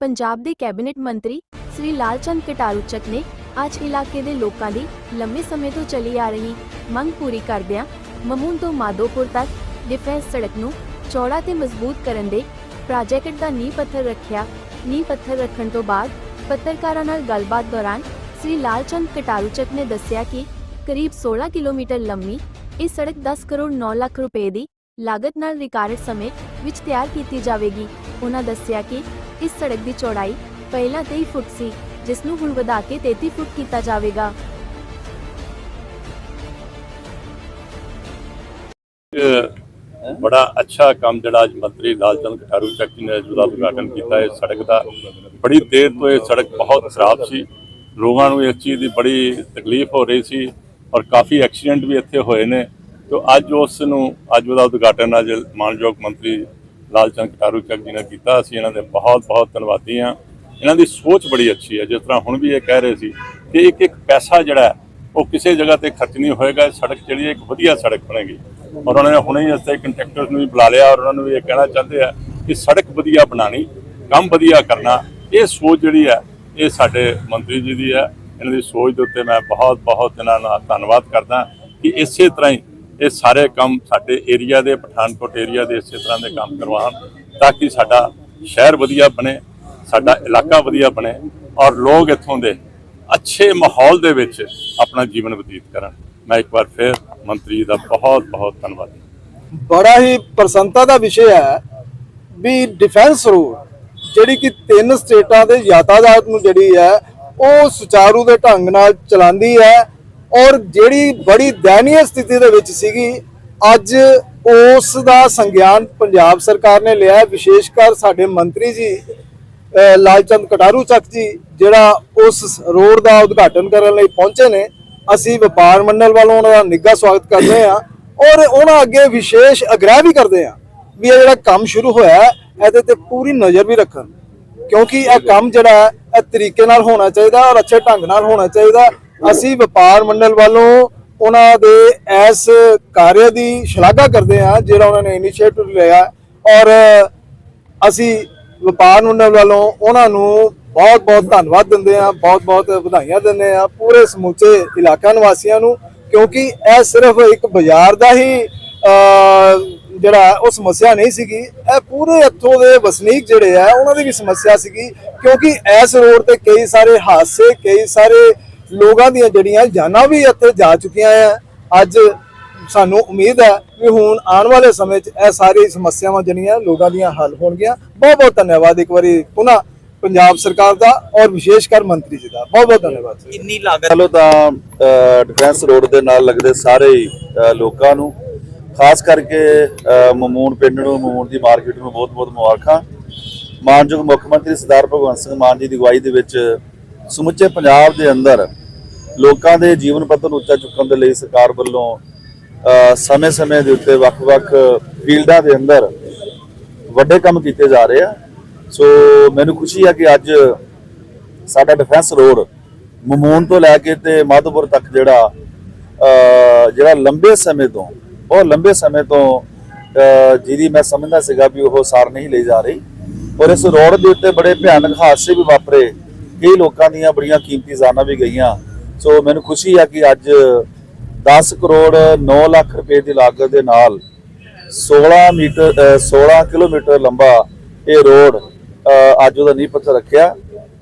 ਪੰਜਾਬ ਦੇ ਕੈਬਨਿਟ ਮੰਤਰੀ ਸ੍ਰੀ ਲਾਲਚੰਦ ਕਟਾਰੂਚਕ ਨੇ ਅੱਜ ਇਲਾਕੇ ਦੇ ਲੋਕਾਂ ਦੀ ਲੰਮੇ ਸਮੇਂ ਤੋਂ ਚੱਲੀ ਆ ਰਹੀ ਮੰਗ ਪੂਰੀ ਕਰਦਿਆਂ ਮਮੂਨ ਤੋਂ ਮਾਦੋਪੁਰ ਤੱਕ ਡਿਫੈਂਸ ਸੜਕ ਨੂੰ ਚੌੜਾ ਤੇ ਮਜ਼ਬੂਤ ਕਰਨ ਦੇ ਪ੍ਰਾਜੈਕਟ ਦਾ ਨੀਂਹ ਪੱਥਰ ਰੱਖਿਆ। ਨੀਂਹ ਪੱਥਰ ਰੱਖਣ ਤੋਂ ਬਾਅਦ ਪੱਤਰਕਾਰਾਂ ਨਾਲ ਗੱਲਬਾਤ ਦੌਰਾਨ ਸ੍ਰੀ ਲਾਲਚੰਦ ਕਟਾਰੂਚਕ ਨੇ ਦੱਸਿਆ ਕਿ ਕਰੀਬ 16 ਕਿਲੋਮੀਟਰ ਲੰਮੀ ਇਹ ਸੜਕ 10 ਕਰੋੜ 9 ਲੱਖ ਰੁਪਏ ਦੀ ਲਾਗਤ ਨਾਲ ਰਿਕਾਰਡ ਸਮੇਂ ਵਿੱਚ ਤਿਆਰ ਕੀਤੀ ਜਾਵੇਗੀ। ਉਹਨਾਂ ਦੱਸਿਆ ਕਿ ਇਸ ਸੜਕ ਦੀ ਚੌੜਾਈ ਪਹਿਲਾਂ 23 ਫੁੱਟ ਸੀ, ਜਿਸ ਨੂੰ ਹੁਣ ਵਧਾ ਕੇ 33 ਫੁੱਟ ਕੀਤਾ ਜਾਵੇਗਾ। ਬੜਾ ਅੱਛਾ ਕੰਮ ਜਿਹੜਾ ਅੱਜ ਮੰਤਰੀ ਲਾਲਚੰਦ ਕਠਾਰੂ ਚੱਕ ਜੀ ਨੇ ਜਿਹਦਾ ਉਦਘਾਟਨ ਕੀਤਾ। ਹੈ ਸੜਕ ਦਾ ਬੜੀ ਦੇਰ ਤੋਂ ਇਹ ਸੜਕ ਬਹੁਤ ਖਰਾਬ ਸੀ। ਲੋਕਾਂ ਨੂੰ ਇਸ ਚੀਜ਼ ਦੀ ਬੜੀ ਤਕਲੀਫ ਹੋ ਰਹੀ ਸੀ ਔਰ ਕਾਫੀ ਐਕਸੀਡੈਂਟ ਵੀ ਇੱਥੇ ਹੋਏ ਨੇ। ਤੇ ਅੱਜ ਉਸ ਨੂੰ ਅੱਜ ਉਹਦਾ ਉਦਘਾਟਨ ਅੱਜ ਮਾਨਯੋਗ ਮੰਤਰੀ ਲਾਲਚੰਦ ਕਠਾਰੂ ਚੱਕ ਜੀ ਨੇ ਕੀਤਾ, ਅਸੀਂ ਇਹਨਾਂ ਦੇ ਬਹੁਤ ਬਹੁਤ ਧੰਨਵਾਦੀ ਹਾਂ। ਇਹਨਾਂ ਦੀ ਸੋਚ ਬੜੀ ਅੱਛੀ ਹੈ। ਜਿਸ ਤਰ੍ਹਾਂ ਹੁਣ ਵੀ ਇਹ ਕਹਿ ਰਹੇ ਸੀ ਕਿ ਇੱਕ ਇੱਕ ਪੈਸਾ ਜਿਹੜਾ ਉਹ ਕਿਸੇ ਜਗ੍ਹਾ ਤੇ ਖਰਚ ਨਹੀਂ ਹੋਏਗਾ। ਸੜਕ ਜਿਹੜੀ ਹੈ, ਇੱਕ ਵਧੀਆ ਸੜਕ ਬਣੇਗੀ। ਔਰ ਉਹਨਾਂ ਨੇ ਹੁਣੇ ਹੀ ਇੱਥੇ ਕੰਟਰੈਕਟਰਸ ਨੂੰ ਵੀ ਬੁਲਾ ਲਿਆ ਔਰ ਉਹਨਾਂ ਨੂੰ ਵੀ ਇਹ ਕਹਿਣਾ ਚਾਹੁੰਦੇ ਆ ਕਿ ਸੜਕ ਵਧੀਆ ਬਣਾਣੀ ਕੰਮ ਵਧੀਆ ਕਰਨਾ, ਇਹ ਸੋਚ ਜਿਹੜੀ ਹੈ, ਇਹ ਸਾਡੇ ਮੰਤਰੀ ਜੀ ਦੀ ਹੈ। ਇਹਨਾਂ ਦੀ ਸੋਚ ਦੇ ਉੱਤੇ ਮੈਂ ਬਹੁਤ ਬਹੁਤ ਇਹਨਾਂ ਦਾ ਧੰਨਵਾਦ ਕਰਦਾ ਕਿ ਇਸੇ ਤਰ੍ਹਾਂ ਹੀ ਇਹ ਸਾਰੇ ਕੰਮ ਸਾਡੇ ਏਰੀਆ ਦੇ, ਪਠਾਨਕੋਟ ਏਰੀਆ ਦੇ ਇਸੇ ਤਰ੍ਹਾਂ ਦੇ ਕੰਮ ਕਰਵਾਉਣ ਤਾਂ ਕਿ ਸਾਡਾ ਸ਼ਹਿਰ ਵਧੀਆ ਬਣੇ, ਸਾਡਾ ਇਲਾਕਾ ਵਧੀਆ ਬਣੇ ਔਰ ਲੋਕ ਇੱਥੋਂ ਦੇ ਅੱਛੇ ਮਾਹੌਲ ਦੇ ਵਿੱਚ ਆਪਣਾ ਜੀਵਨ ਬਤੀਤ ਕਰਨ। ਮੈਂ ਇੱਕ ਵਾਰ ਫਿਰ ਮੰਤਰੀ ਜੀ ਦਾ ਬਹੁਤ ਬਹੁਤ ਧੰਨਵਾਦ ਬੜਾ ਹੀ ਪ੍ਰਸੰਨਤਾ ਦਾ ਵਿਸ਼ੇ ਹੈ ਵੀ ਡਿਫੈਂਸ ਰੋਡ ਜਿਹੜੀ ਕਿ ਤਿੰਨ ਸਟੇਟਾਂ ਦੇ ਯਾਤਾਯਾਤ ਨੂੰ ਜਿਹੜੀ ਹੈ, ਉਹ ਸੁਚਾਰੂ ਦੇ ਢੰਗ ਨਾਲ ਚਲਾਉਂਦੀ ਹੈ ਔਰ ਜਿਹੜੀ ਬੜੀ ਦਇਨੀय ਸਥਿਤੀ ਦੇ ਵਿੱਚ ਸੀਗੀ ਅੱਜ ਉਸ ਦਾ ਸੰਗਿਆਨ ਪੰਜਾਬ ਸਰਕਾਰ ਨੇ ਲਿਆ ਵਿਸ਼ੇਸ਼ ਕਰ ਸਾਡੇ ਮੰਤਰੀ ਜੀ ਲਾਲਚੰਦ ਕਟਾਰੂ ਚੱਕ ਜੀ ਜਿਹੜਾ ਉਸ ਰੋਡ ਦਾ ਉਦਘਾਟਨ ਕਰਨ ਲਈ ਪਹੁੰਚੇ ਨੇ। ਅਸੀਂ ਵਪਾਰ ਮੰਡਲ ਵੱਲੋਂ ਉਹਨਾਂ ਦਾ ਨਿੱਘਾ ਸਵਾਗਤ ਕਰਦੇ ਹਾਂ ਔਰ ਉਹਨਾਂ ਅੱਗੇ ਵਿਸ਼ੇਸ਼ ਆਗ੍ਰਹਿ ਵੀ ਕਰਦੇ ਹਾਂ ਵੀ ਇਹ ਜਿਹੜਾ ਕੰਮ ਸ਼ੁਰੂ ਹੋਇਆ ਇਹਦੇ ਤੇ ਪੂਰੀ ਨਜ਼ਰ ਵੀ ਰੱਖਣ। ਕਿਉਂਕਿ ਇਹ ਕੰਮ ਜਿਹੜਾ ਹੈ, ਇਹ ਤਰੀਕੇ ਨਾਲ ਹੋਣਾ ਚਾਹੀਦਾ ਔਰ ਅੱਛੇ ਢੰਗ ਨਾਲ ਹੋਣਾ ਚਾਹੀਦਾ। ਅਸੀਂ ਵਪਾਰ ਮੰਡਲ ਵੱਲੋਂ ਉਹਨਾਂ ਦੇ ਇਸ ਕਾਰਜ ਦੀ ਸ਼ਲਾਘਾ ਕਰਦੇ ਹਾਂ, ਜਿਹੜਾ ਉਹਨਾਂ ਨੇ ਇਨੀਸ਼ੀਏਟਿਵ ਲਿਆ। ਔਰ ਅਸੀਂ ਵਪਾਰ ਮੰਡਲ ਵੱਲੋਂ ਉਹਨਾਂ ਨੂੰ ਬਹੁਤ ਬਹੁਤ ਧੰਨਵਾਦ ਦਿੰਦੇ ਹਾਂ ਬਹੁਤ ਬਹੁਤ ਵਧਾਈਆਂ ਦਿੰਦੇ ਹਾਂ ਪੂਰੇ ਸਮੁੱਚੇ ਇਲਾਕਾ ਨਿਵਾਸੀਆਂ ਨੂੰ, ਕਿਉਂਕਿ ਇਹ ਸਿਰਫ ਇੱਕ ਬਾਜ਼ਾਰ ਦਾ ਹੀ ਜਿਹੜਾ ਉਹ ਸਮੱਸਿਆ ਨਹੀਂ ਸੀਗੀ। ਇਹ ਪੂਰੇ ਇੱਥੋਂ ਦੇ ਵਸਨੀਕ ਜਿਹੜੇ ਆ, ਉਹਨਾਂ ਦੀ ਵੀ ਸਮੱਸਿਆ ਸੀਗੀ, ਕਿਉਂਕਿ ਇਸ ਰੋਡ ਤੇ ਕਈ ਸਾਰੇ ਹਾਦਸੇ, ਕਈ ਸਾਰੇ ਲੋਕਾਂ ਦੀਆਂ ਜਿਹੜੀਆਂ ਜਾਨਾਂ ਵੀ ਇੱਥੇ ਜਾ ਚੁੱਕੀਆਂ ਆ। ਅੱਜ ਸਾਨੂੰ ਉਮੀਦ ਹੈ ਕਿ ਹੁਣ ਆਉਣ ਵਾਲੇ ਸਮੇਂ 'ਚ ਇਹ ਸਾਰੀ ਸਮੱਸਿਆਵਾਂ ਜਿਹੜੀਆਂ ਲੋਕਾਂ ਦੀਆਂ ਹੱਲ ਹੋਣਗੀਆਂ। ਬਹੁਤ ਬਹੁਤ ਧੰਨਵਾਦ ਇੱਕ ਵਾਰੀ ਪੁਨः ਪੰਜਾਬ ਸਰਕਾਰ ਦਾ ਔਰ ਵਿਸ਼ੇਸ਼ ਕਰ ਮੰਤਰੀ ਜੀ ਦਾ। ਬਹੁਤ ਬਹੁਤ ਧੰਨਵਾਦ ਕਿੰਨੀ ਲਾਗਤ ਚਲੋ ਤਾਂ ਡਿਫੈਂਸ ਰੋਡ ਦੇ ਨਾਲ ਲੱਗਦੇ ਸਾਰੇ ਲੋਕਾਂ ਨੂੰ। ਖਾਸ ਕਰਕੇ ਮਮੂਨ ਪਿੰਡ ਨੂੰ ਮਮੂਨ ਦੀ ਮਾਰਕੀਟ ਨੂੰ ਬਹੁਤ-ਬਹੁਤ ਮੁਬਾਰਕਾਂ। ਮਾਨਯੋਗ ਮੁੱਖ ਮੰਤਰੀ ਸਰਦਾਰ ਭਗਵੰਤ ਸਿੰਘ ਮਾਨ ਜੀ ਦੀ ਅਗਵਾਈ ਦੇ ਵਿੱਚ ਸਮੁੱਚੇ ਪੰਜਾਬ ਦੇ ਅੰਦਰ ਲੋਕਾਂ ਦੇ ਜੀਵਨ ਪੱਧਰ ਨੂੰ ਉੱਚਾ ਚੁੱਕਣ ਦੇ ਲਈ ਸਰਕਾਰ ਵੱਲੋਂ ਸਮੇਂ-ਸਮੇਂ ਦੇ ਉੱਤੇ ਵੱਖ-ਵੱਖ ਫੀਲਡਾਂ ਦੇ ਅੰਦਰ ਵੱਡੇ ਕੰਮ ਕੀਤੇ ਜਾ ਰਹੇ ਆ। ਸੋ ਮੈਨੂੰ ਖੁਸ਼ੀ ਹੈ ਕਿ ਅੱਜ ਸਾਡਾ ਡਿਫੈਂਸ ਰੋਡ ਮਮੂਨ ਤੋਂ ਲੈ ਕੇ ਤੇ ਮਾਧੋਪੁਰ ਤੱਕ ਜਿਹੜਾ ਜਿਹੜਾ ਲੰਬੇ ਸਮੇਂ ਤੋਂ ਉਹ ਲੰਬੇ ਸਮੇਂ ਤੋਂ ਜਿਹਦੀ ਮੈਂ ਸਮਝਦਾ ਸੀਗਾ ਵੀ ਉਹ ਸਾਰ ਨਹੀਂ ਲਈ ਜਾ ਰਹੀ। ਔਰ ਇਸ ਰੋਡ ਦੇ ਉੱਤੇ ਬੜੇ ਭਿਆਨਕ ਹਾਦਸੇ ਵੀ ਵਾਪਰੇ। ਕਈ ਲੋਕਾਂ ਦੀਆਂ ਬੜੀਆਂ ਕੀਮਤੀ ਜਾਨਾਂ ਵੀ ਗਈਆਂ। ਸੋ ਮੈਨੂੰ ਖੁਸ਼ੀ ਆ ਕਿ ਅੱਜ 10 ਕਰੋੜ 9 ਲੱਖ ਰੁਪਏ ਦੀ ਲਾਗਤ ਦੇ ਨਾਲ 16 ਮੀਟਰ ਅ, 16 ਕਿਲੋਮੀਟਰ ਲੰਬਾ ਇਹ ਰੋਡ ਅੱਜ ਉਹਦਾ ਨੀਂਹ ਪੱਥਰ ਰੱਖਿਆ।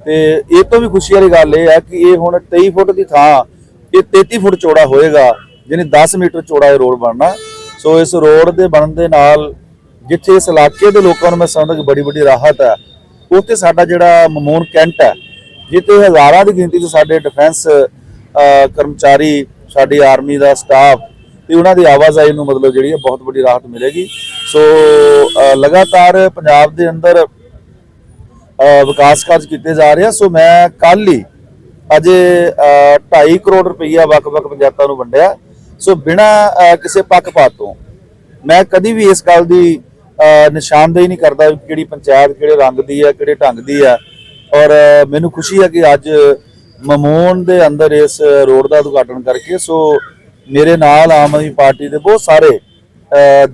ਤੇ ਇਹ ਤੋਂ ਵੀ ਖੁਸ਼ੀ ਵਾਲੀ ਗੱਲ ਇਹ ਹੈ ਕਿ ਇਹ ਹੁਣ 23 ਫੁੱਟ ਦੀ ਥਾਂ ਇਹ 33 ਫੁੱਟ ਚੌੜਾ ਹੋਏਗਾ ਜਿਹਨੇ 10 ਮੀਟਰ ਚੌੜਾ ਇਹ ਰੋਡ ਬਣਨਾ। ਸੋ ਇਸ ਰੋਡ ਦੇ ਬਣਨ ਦੇ ਨਾਲ ਜਿੱਥੇ ਇਸ ਇਲਾਕੇ ਦੇ ਲੋਕਾਂ ਨੂੰ ਮੈਂ ਸਮਝਦਾ ਕਿ ਬੜੀ ਵੱਡੀ ਰਾਹਤ ਹੈ ਉੱਥੇ ਸਾਡਾ ਜਿਹੜਾ ਮਮੂਨ ਕੈਂਟ ਹੈ ਜਿੱਥੇ ਹਜ਼ਾਰਾਂ ਦੀ ਗਿਣਤੀ 'ਚ ਸਾਡੇ ਡਿਫੈਂਸ ਕਰਮਚਾਰੀ, ਸਾਡੀ ਆਰਮੀ ਦਾ ਸਟਾਫ ਤੇ ਉਹਨਾਂ ਦੀ ਆਵਾਜਾਈ ਨੂੰ ਮਤਲਬ ਜਿਹੜੀ ਹੈ ਬਹੁਤ ਵੱਡੀ ਰਾਹਤ ਮਿਲੇਗੀ। ਸੋ ਲਗਾਤਾਰ ਪੰਜਾਬ ਦੇ ਅੰਦਰ ਵਿਕਾਸ ਕਾਰਜ ਕੀਤੇ ਜਾ ਰਹੇ ਆ। ਸੋ ਮੈਂ ਕੱਲ ਹੀ ਅਜੇ 2.5 ਕਰੋੜ ਰੁਪਈਆ ਵੱਖ-ਵੱਖ ਪੰਚਾਇਤਾਂ ਨੂੰ ਵੰਡਿਆ। ਸੋ ਬਿਨਾ ਕਿਸੇ ਪੱਖਪਾਤ ਤੋਂ ਮੈਂ ਕਦੀ ਵੀ ਇਸ ਗੱਲ ਦੀ ਨਿਸ਼ਾਨਦੇਹੀ ਨਹੀਂ ਕਰਦਾ ਕਿਹੜੀ ਪੰਚਾਇਤ ਕਿਹੜੇ ਰੰਗ ਦੀ ਹੈ, ਕਿਹੜੇ ਢੰਗ ਦੀ ਹੈ। ਔਰ ਮੈਨੂੰ ਖੁਸ਼ੀ ਹੈ ਕਿ ਅੱਜ ਮਮੂਨ ਦੇ ਅੰਦਰ ਇਸ ਰੋਡ ਦਾ ਉਦਘਾਟਨ ਕਰਕੇ, ਸੋ ਮੇਰੇ ਨਾਲ ਆਮ ਆਦਮੀ ਪਾਰਟੀ ਦੇ ਬਹੁਤ ਸਾਰੇ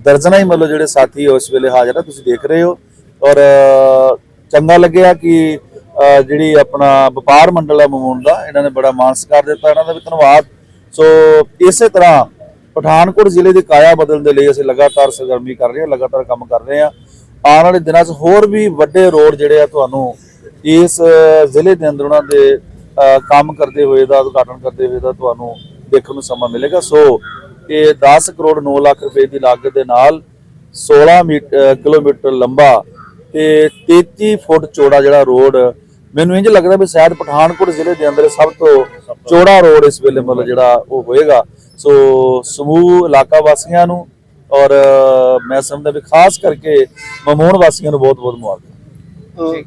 ਦਰਜਨਾਂ ਹੀ ਮਤਲਬ ਜਿਹੜੇ ਸਾਥੀ ਉਸ ਵੇਲੇ ਹਾਜ਼ਰ ਆ, ਤੁਸੀਂ ਦੇਖ ਰਹੇ ਹੋ। ਔਰ ਚੰਗਾ ਲੱਗਿਆ ਕਿ ਜਿਹੜੀ ਆਪਣਾ ਵਪਾਰ ਮੰਡਲ ਹੈ ਮਮੂਨ ਦਾ, ਇਹਨਾਂ ਨੇ ਬੜਾ ਮਾਣ ਸਤਿਕਾਰ ਦਿੱਤਾ, ਇਹਨਾਂ ਦਾ ਵੀ ਧੰਨਵਾਦ। ਸੋ, ਇਸੇ ਤਰ੍ਹਾਂ ਪਠਾਨਕੋਟ ਜ਼ਿਲ੍ਹੇ ਦੀ ਕਾਇਆ ਬਦਲਣ ਦੇ ਲਈ ਅਸੀਂ ਲਗਾਤਾਰ ਸਰਗਰਮੀ ਕਰ ਰਹੇ ਹਾਂ, ਲਗਾਤਾਰ ਕੰਮ ਕਰ ਰਹੇ ਹਾਂ। ਆਉਣ ਵਾਲੇ ਦਿਨਾਂ 'ਚ ਹੋਰ ਵੀ ਵੱਡੇ ਰੋਡ ਜਿਹੜੇ ਆ ਤੁਹਾਨੂੰ ਇਸ ਜ਼ਿਲ੍ਹੇ ਦੇ ਅੰਦਰ ਉਹਨਾਂ ਦੇ ਅਹ, ਕੰਮ ਕਰਦੇ ਹੋਏ ਦਾ ਉਦਘਾਟਨ ਕਰਦੇ ਹੋਏ ਦਾ ਤੁਹਾਨੂੰ ਦੇਖਣ ਨੂੰ ਸਮਾਂ ਮਿਲੇਗਾ। ਸੋ ਇਹ 10 ਕਰੋੜ 9 ਲੱਖ ਰੁਪਏ ਦੀ ਲਾਗਤ ਦੇ ਨਾਲ 16 ਮੀਟਰ ਕਿਲੋਮੀਟਰ ਲੰਬਾ ਤੇ 33 ਫੁੱਟ ਚੌੜਾ ਜਿਹੜਾ ਰੋਡ ਮੈਨੂੰ ਇੰਜ ਲੱਗਦਾ ਵੀ ਸ਼ਾਇਦ ਪਠਾਨਕੋਟ ਜ਼ਿਲ੍ਹੇ ਦੇ ਅੰਦਰ ਸਭ ਤੋਂ ਚੌੜਾ ਰੋਡ ਇਸ ਵੇਲੇ ਮਤਲਬ ਜਿਹੜਾ ਉਹ ਹੋਏਗਾ। ਸੋ ਸਮੂਹ ਇਲਾਕਾ ਵਾਸੀਆਂ ਨੂੰ ਔਰ ਮੈਂ ਸਮਝਦਾ ਵੀ ਖਾਸ ਕਰਕੇ ਮਮੂਨ ਵਾਸੀਆਂ ਨੂੰ ਬਹੁਤ ਬਹੁਤ ਮੁਬਾਰਕਾਂ